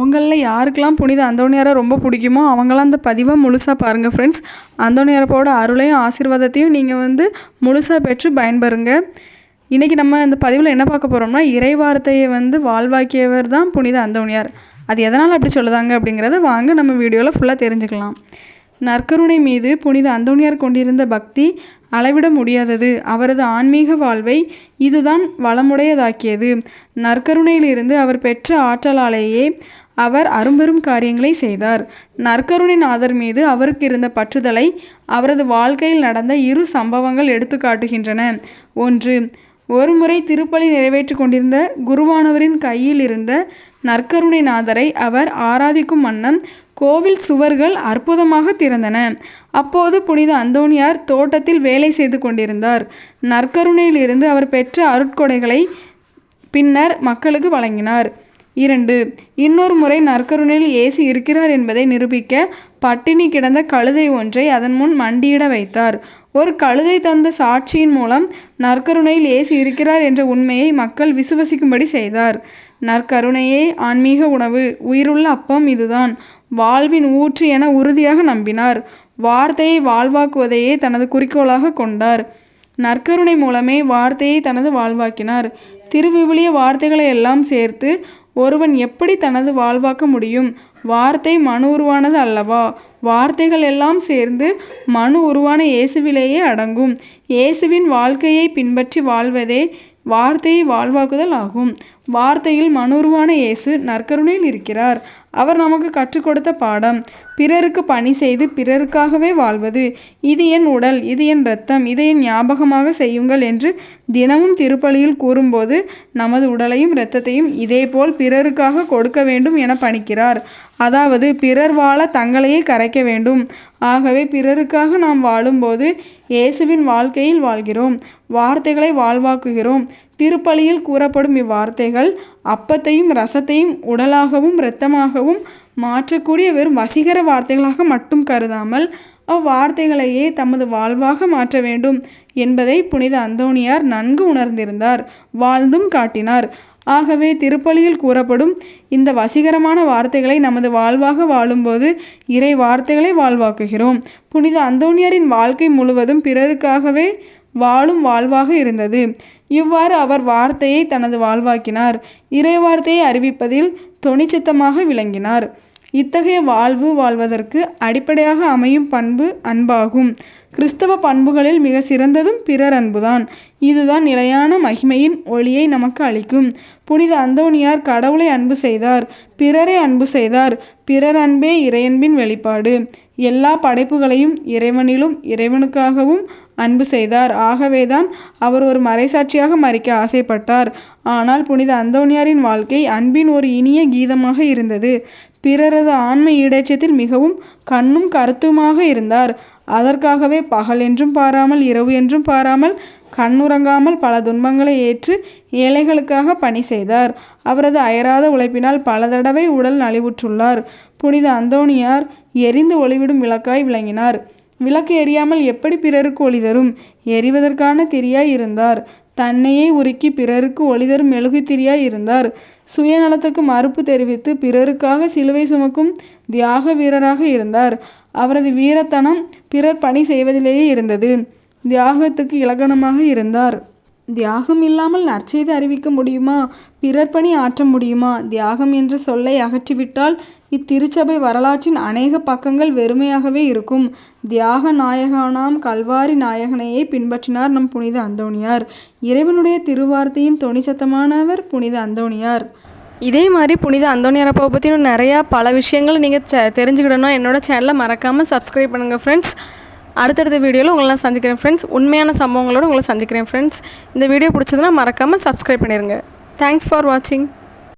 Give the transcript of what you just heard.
உங்களில் யாருக்கெல்லாம் புனித அந்தோணியாரை ரொம்ப பிடிக்குமோ அவங்களாம் அந்த பதிவை முழுசாக பாருங்கள் ஃப்ரெண்ட்ஸ் அந்தோணியாரப்போட அருளையும் ஆசீர்வாதத்தையும் நீங்கள் வந்து முழுசாக பெற்று பயன்பெறுங்க. இன்றைக்கி நம்ம இந்த பதிவில் என்ன பார்க்க போகிறோம்னா இறைவார்த்தையை வந்து வாழ்வாக்கியவர் தான் புனித அந்தோணியார். அது எதனால் அப்படி சொல்லுதாங்க அப்படிங்கிறத வாங்க நம்ம வீடியோவில் ஃபுல்லாக தெரிஞ்சுக்கலாம். நற்கருணை மீது புனித அந்தோணியார் கொண்டிருந்த பக்தி அளவிட முடியாதது. அவரது ஆன்மீக வாழ்வை இதுதான் வளமுடையதாக்கியது. நற்கருணையிலிருந்து அவர் பெற்ற ஆற்றலாலேயே அவர் அரும்பெரும் காரியங்களை செய்தார். நற்கருணின் ஆதர் மீது அவருக்கு இருந்த பற்றுதலை அவரது வாழ்க்கையில் நடந்த இரு சம்பவங்கள் எடுத்து காட்டுகின்றன. ஒன்று ஒருமுறை திருப்பலி நிறைவேற்றி கொண்டிருந்த குருவானவரின் கையில் இருந்த நற்கருணைநாதரை அவர் ஆராதிக்கும் வண்ணம் கோவில் சுவர்கள் அற்புதமாக திறந்தன. அப்போது புனித அந்தோணியார் தோட்டத்தில் வேலை செய்து கொண்டிருந்தார். நற்கருணையிலிருந்து அவர் பெற்ற அருட்கொடைகளை பின்னர் மக்களுக்கு வழங்கினார். இரண்டு இன்னொரு முறை நற்கருணையில் இயேசு இருக்கிறார் என்பதை நிரூபிக்க பட்டினி கிடந்த கழுதை ஒன்றை அதன் முன் மண்டியிட வைத்தார். ஒரு கழுதை தந்த சாட்சியின் மூலம் நற்கருணையில் இயேசு இருக்கிறார் என்ற உண்மையை மக்கள் விசுவசிக்கும்படி செய்தார். நற்கருணையே ஆன்மீக உணவு உயிருள்ள அப்பம் இதுதான். வாழ்வின் ஊற்று என உறுதியாக நம்பினார். வார்த்தையை வாழ்வாக்குவதையே தனது குறிக்கோளாக கொண்டார். நற்கருணை மூலமே வார்த்தையை தனது வாழ்வாக்கினார். திருவிவிலிய வார்த்தைகளை எல்லாம் சேர்த்து ஒருவன் எப்படி தனது வாழ்வாக்க முடியும்? வார்த்தை மனு உருவானது அல்லவா? வார்த்தைகள் எல்லாம் சேர்ந்து மனு உருவான இயேசுவிலேயே அடங்கும். இயேசுவின் வாழ்க்கையை பின்பற்றி வாழ்வதே வார்த்தையை வாழ்வாக்குதல் ஆகும். வார்த்தையில் மனுருவான இயேசு நற்கருணையில் இருக்கிறார். அவர் நமக்கு கற்றுக் கொடுத்த பாடம். பிறருக்கு பணி செய்து பிறருக்காகவே வாழ்வது. இது என் உடல் இது என் இரத்தம் இதை என் ஞாபகமாக செய்யுங்கள் என்று தினமும் திருப்பலியில் கூறும்போது நமது உடலையும் இரத்தத்தையும் இதேபோல் பிறருக்காக கொடுக்க வேண்டும் என பணிக்கிறார். அதாவது பிறர் வாழ தங்களையே கரைக்க வேண்டும். ஆகவே பிறருக்காக நாம் வாழும்போது இயேசுவின் வாழ்க்கையில் வாழ்கிறோம் வார்த்தைகளை வாழ்வாக்குகிறோம். திருப்பலியில் கூறப்படும் இவ்வார்த்தைகள் அப்பத்தையும் ரசத்தையும் உடலாகவும் இரத்தமாகவும் மாற்றக்கூடிய வெறும் வசீகர வார்த்தைகளாக மட்டும் கருதாமல் அவ்வார்த்தைகளையே தமது வாழ்வாக மாற்ற வேண்டும் என்பதை புனித அந்தோணியார் நன்கு உணர்ந்திருந்தார். வாழ்ந்தும் காட்டினார். ஆகவே திருப்பலியில் கூறப்படும் இந்த வசீகரமான வார்த்தைகளை நமது வாழ்வாக வாழும்போது இறை வார்த்தைகளை வாழ்வாக்குகிறோம். புனித அந்தோணியாரின் வாழ்க்கை முழுவதும் பிறருக்காகவே வாழும் வாழ்வாக இருந்தது. இவ்வாறு அவர் வார்த்தையை தனது வாழ்வாக்கினார். இறை வார்த்தையை அறிவிப்பதில் தொனிச்சித்தமாக விளங்கினார். இத்தகைய வாழ்வு வாழ்வதற்கு அடிப்படையாக அமையும் பண்பு அன்பாகும். கிறிஸ்தவ பண்புகளில் மிக சிறந்ததும் பிறர் அன்புதான். இதுதான் நிலையான மகிமையின் ஒளியை நமக்கு அளிக்கும். புனித அந்தோனியார் கடவுளை அன்பு செய்தார் பிறரை அன்பு செய்தார். பிறர் அன்பே இறையன்பின் வெளிப்பாடு. எல்லா படைப்புகளையும் இறைவனிலும் இறைவனுக்காகவும் அன்பு செய்தார். ஆகவேதான் அவர் ஒரு மறைசாட்சியாக மறிக்க ஆசைப்பட்டார். ஆனால் புனித அந்தோனியாரின் வாழ்க்கை அன்பின் ஒரு இனிய கீதமாக இருந்தது. பிறரது ஆண்மை ஈடேற்றத்தில் மிகவும் கண்ணும் கருத்துமாக இருந்தார். அதற்காகவே பகல் என்றும் பாராமல் இரவு என்றும் பாராமல் கண்ணுறங்காமல் பல துன்பங்களை ஏற்று ஏழைகளுக்காக பணி செய்தார். அவரது அயராத உழைப்பினால் பல தடவை உடல் நலிவுற்றுள்ளார். புனித அந்தோணியார் எரிந்து ஒளிவிடும் விளக்காய் விளங்கினார். விளக்கு எரியாமல் எப்படி பிறருக்கு ஒளி தரும்? எரிவதற்கான திரியாய் இருந்தார். தன்னையே உருக்கி பிறருக்கு ஒளி தரும் மெழுகு திரியாய் இருந்தார். சுயநலத்துக்கு மறுப்பு தெரிவித்து பிறருக்காக சிலுவை சுமக்கும் தியாக வீரராக இருந்தார். அவரது வீரத்தனம் பிறர் பணி செய்வதிலேயே இருந்தது. தியாகத்துக்கு இலக்கணமாக இருந்தார். தியாகம் இல்லாமல் நற்செய்தி அறிவிக்க முடியுமா? பிறர் பணி ஆற்ற முடியுமா? தியாகம் என்ற சொல்லை அகற்றிவிட்டால் இத்திருச்சபை வரலாற்றின் அநேக பக்கங்கள் வெறுமையாகவே இருக்கும். தியாக நாயகனாம் கல்வாரி நாயகனையே பின்பற்றினார் நம் புனித அந்தோணியார். இறைவனுடைய திருவார்த்தையின் தொனிச்சத்தமானவர் புனித அந்தோணியார். இதே மாதிரி புனித அந்தோணியார் அப்பாவை பற்றி நிறையா பல விஷயங்கள் நீங்கள் தெரிஞ்சுக்கிடணும். என்னோட சேனலை மறக்காமல் சப்ஸ்கிரைப் பண்ணுங்கள் ஃப்ரெண்ட்ஸ் அடுத்தடுத்த வீடியோவில் உங்களை நான் சந்திக்கிறேன் ஃப்ரெண்ட்ஸ் உண்மையான சம்பவங்களோடு உங்களை சந்திக்கிறேன் ஃப்ரெண்ட்ஸ் இந்த வீடியோ பிடிச்சதுன்னா மறக்காமல் சப்ஸ்கிரைப் பண்ணிடுங்க தேங்க்ஸ் ஃபார் வாட்சிங்